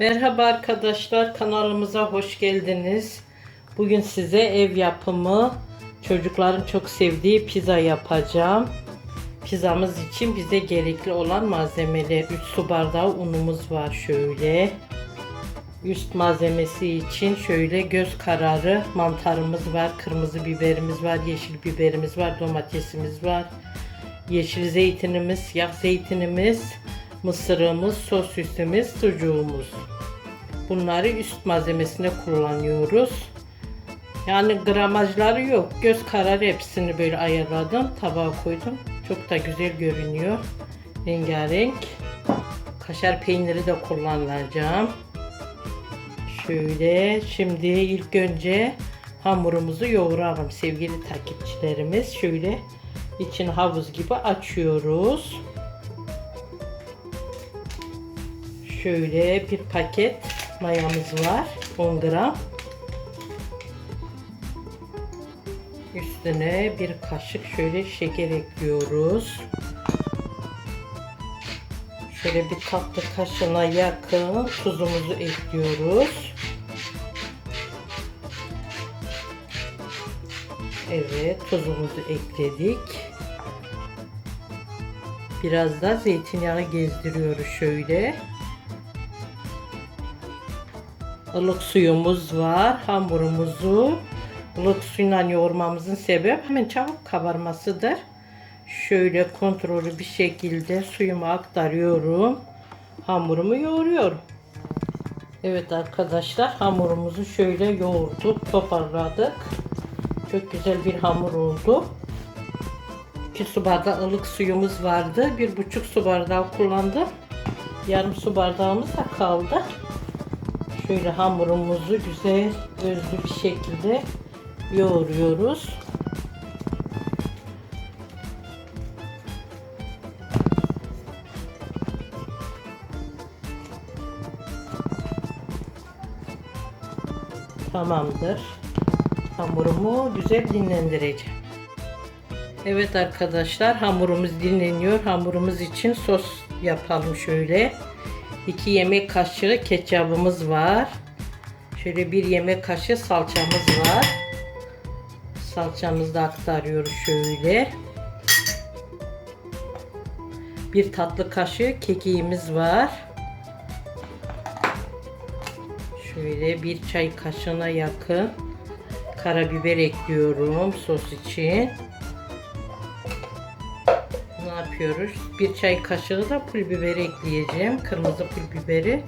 Merhaba arkadaşlar kanalımıza hoş geldiniz. Bugün size ev yapımı çocukların çok sevdiği pizza yapacağım. Pizzamız için bize gerekli olan malzemeler 3 su bardağı unumuz var şöyle. Üst malzemesi için şöyle göz kararı mantarımız var, kırmızı biberimiz var, yeşil biberimiz var, domatesimiz var. Yeşil zeytinimiz, siyah zeytinimiz, mısırımız, sosisimiz, sucuğumuz. Bunları üst malzemesine kullanıyoruz. Yani gramajları yok. Göz kararı hepsini böyle ayarladım. Tabağa koydum. Çok da güzel görünüyor. Rengarenk. Kaşar peyniri de kullanacağım. Şöyle şimdi ilk önce hamurumuzu yoğuralım sevgili takipçilerimiz. Şöyle için havuz gibi açıyoruz. Şöyle bir paket mayamız var. 10 gram. Üstüne bir kaşık şöyle şeker ekliyoruz. Şöyle bir tatlı kaşığına yakın tuzumuzu ekliyoruz. Evet tuzumuzu ekledik. Biraz da zeytinyağı gezdiriyoruz şöyle. Ilık suyumuz var. Hamurumuzu ılık suyla yoğurmamızın sebebi hemen çabuk kabarmasıdır. Şöyle kontrollü bir şekilde suyumu aktarıyorum. Hamurumu yoğuruyorum. Evet arkadaşlar hamurumuzu şöyle yoğurduk, toparladık. Çok güzel bir hamur oldu. 2 su bardağı ılık suyumuz vardı. Bir buçuk su bardağı kullandım. Yarım su bardağımız da kaldı. Şöyle hamurumuzu güzel özlü bir şekilde yoğuruyoruz. Tamamdır. Hamurumu güzel dinlendireceğim. Evet arkadaşlar hamurumuz dinleniyor. Hamurumuz için sos yapalım şöyle. 2 yemek kaşığı ketçabımız var. Şöyle bir yemek kaşığı salçamız var. Salçamızı da aktarıyoruz şöyle. Bir tatlı kaşığı kekiğimiz var. Şöyle bir çay kaşığına yakın karabiber ekliyorum sos için. Yapıyoruz? Bir çay kaşığı da pul biberi ekleyeceğim. Kırmızı pul biberi.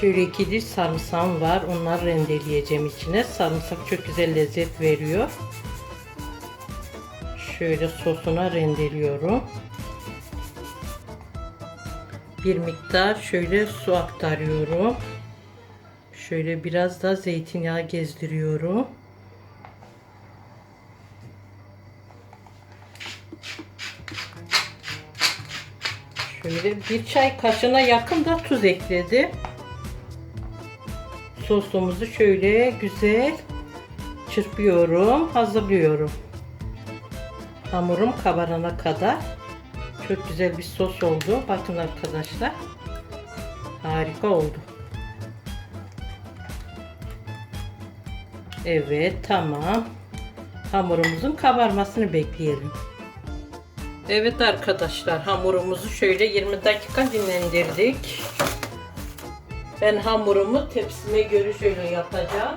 Şöyle iki diş sarımsağım var. Onları rendeleyeceğim içine. Sarımsak çok güzel lezzet veriyor. Şöyle sosuna rendeliyorum. Bir miktar şöyle su aktarıyorum. Şöyle biraz da zeytinyağı gezdiriyorum. Şöyle bir çay kaşığına yakın da tuz ekledim. Sosumuzu şöyle güzel çırpıyorum, hazırlıyorum. Hamurum kabarana kadar çok güzel bir sos oldu. Bakın arkadaşlar. Harika oldu. Evet tamam. Hamurumuzun kabarmasını bekleyelim. Evet arkadaşlar hamurumuzu şöyle 20 dakika dinlendirdik. Ben hamurumu tepsime göre şöyle yapacağım.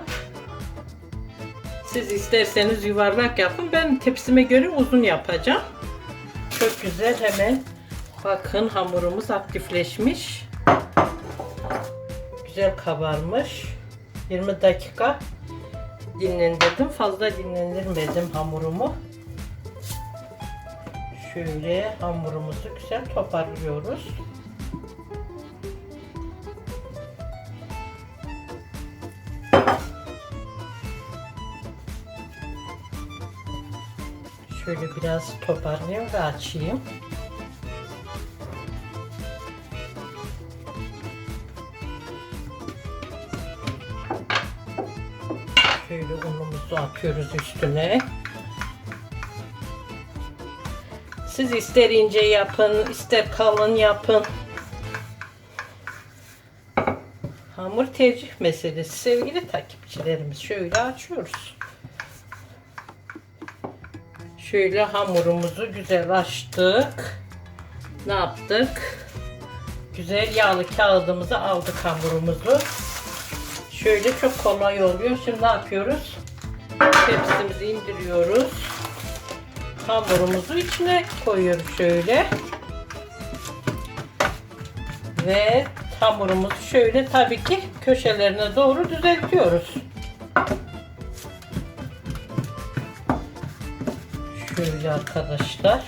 Siz isterseniz yuvarlak yapın. Ben tepsime göre uzun yapacağım. Çok güzel hemen bakın hamurumuz aktifleşmiş. Güzel kabarmış. 20 dakika dinlendirdim. Fazla dinlendirmedim hamurumu. Şöyle hamurumuzu güzel toparlıyoruz. Şöyle biraz toparlayayım ve açayım. Şöyle unumuzu atıyoruz üstüne. Siz ister ince yapın, ister kalın yapın. Hamur tercih meselesi sevgili takipçilerimiz. Şöyle açıyoruz. Şöyle hamurumuzu güzel açtık. Ne yaptık? Güzel yağlı kağıdımızı aldık hamurumuzu. Şöyle çok kolay oluyor. Şimdi ne yapıyoruz? Tepsimizi indiriyoruz. Hamurumuzu içine koyuyoruz şöyle. Ve hamurumuzu şöyle tabii ki köşelerine doğru düzeltiyoruz. Şöyle arkadaşlar.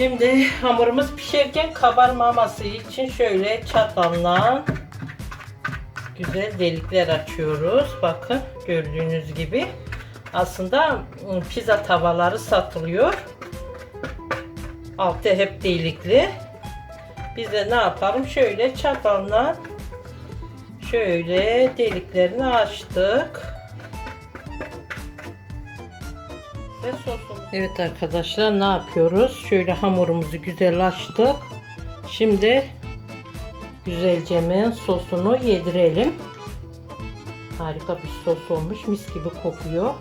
Şimdi hamurumuz pişerken kabarmaması için şöyle çatalla güzel delikler açıyoruz. Bakın gördüğünüz gibi. Aslında ıı, pizza tavaları satılıyor. Altı hep delikli. Biz de ne yapalım? Şöyle çatalla şöyle deliklerini açtık. Ve sosumuz. Evet arkadaşlar ne yapıyoruz? Şöyle hamurumuzu güzel açtık. Şimdi güzelce sosunu yedirelim. Harika bir sos olmuş. Mis gibi kokuyor.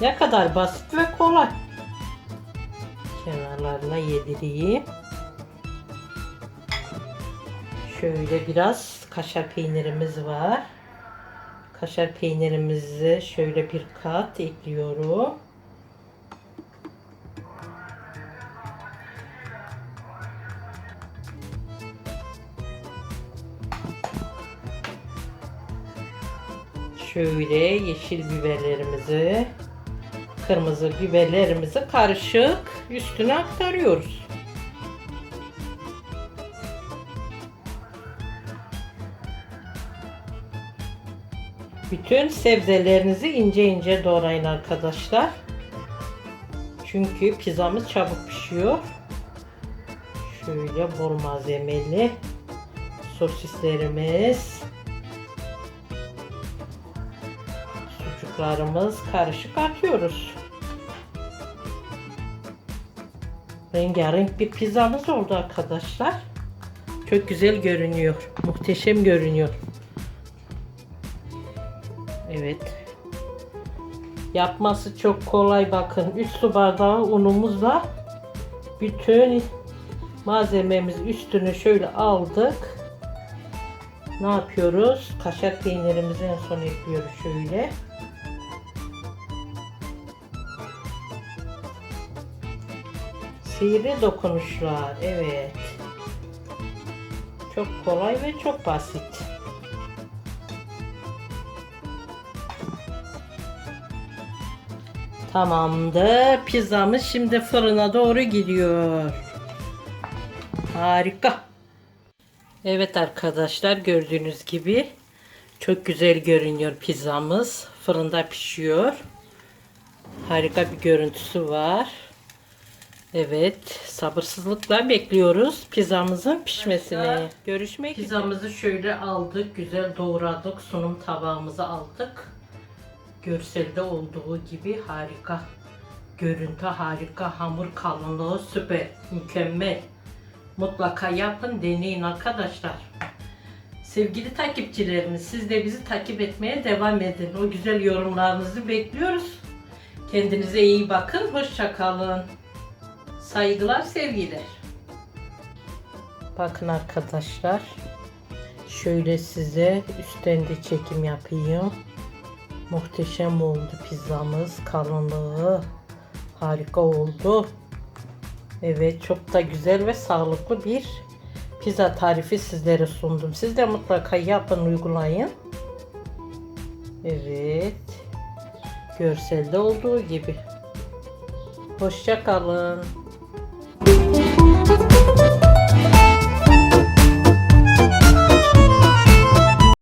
Ne kadar basit ve kolay. Kenarlarına yedireyim. Şöyle biraz kaşar peynirimiz var. Kaşar peynirimizi şöyle bir kat ekliyorum. Şöyle yeşil biberlerimizi, kırmızı biberlerimizi karışık üstüne aktarıyoruz. Bütün sebzelerinizi ince ince doğrayın arkadaşlar. Çünkü pizzamız çabuk pişiyor. Şöyle bol malzemeli sosislerimiz. Sucuklarımız karışık atıyoruz. Rengarenk bir pizzamız oldu arkadaşlar. Çok güzel görünüyor. Muhteşem görünüyor. Evet. Yapması çok kolay bakın. 3 su bardağı unumuzla bütün malzememiz üstünü şöyle aldık. Ne yapıyoruz? Kaşar peynirimizi en son ekliyoruz şöyle. Sihirli dokunuşlar. Evet. Çok kolay ve çok basit. Tamamdır. Pizzamız şimdi fırına doğru gidiyor. Harika. Evet arkadaşlar gördüğünüz gibi çok güzel görünüyor pizzamız. Fırında pişiyor. Harika bir görüntüsü var. Evet, sabırsızlıkla bekliyoruz pizzamızın pişmesini. Görüşmek Pizzamızı şöyle aldık, güzel doğradık. Sunum tabağımızı aldık. Görselde olduğu gibi harika. Görüntü harika, hamur kalınlığı süper, mükemmel. Mutlaka yapın, deneyin arkadaşlar. Sevgili takipçilerimiz, siz de bizi takip etmeye devam edin. O güzel yorumlarınızı bekliyoruz. Kendinize iyi bakın, hoşça kalın. Saygılar, sevgiler. Bakın arkadaşlar. Şöyle size üstten de çekim yapayım. Muhteşem oldu pizzamız. Kalınlığı harika oldu. Evet çok da güzel ve sağlıklı bir pizza tarifi sizlere sundum. Siz de mutlaka yapın uygulayın. Evet. Görselde olduğu gibi. Hoşça kalın.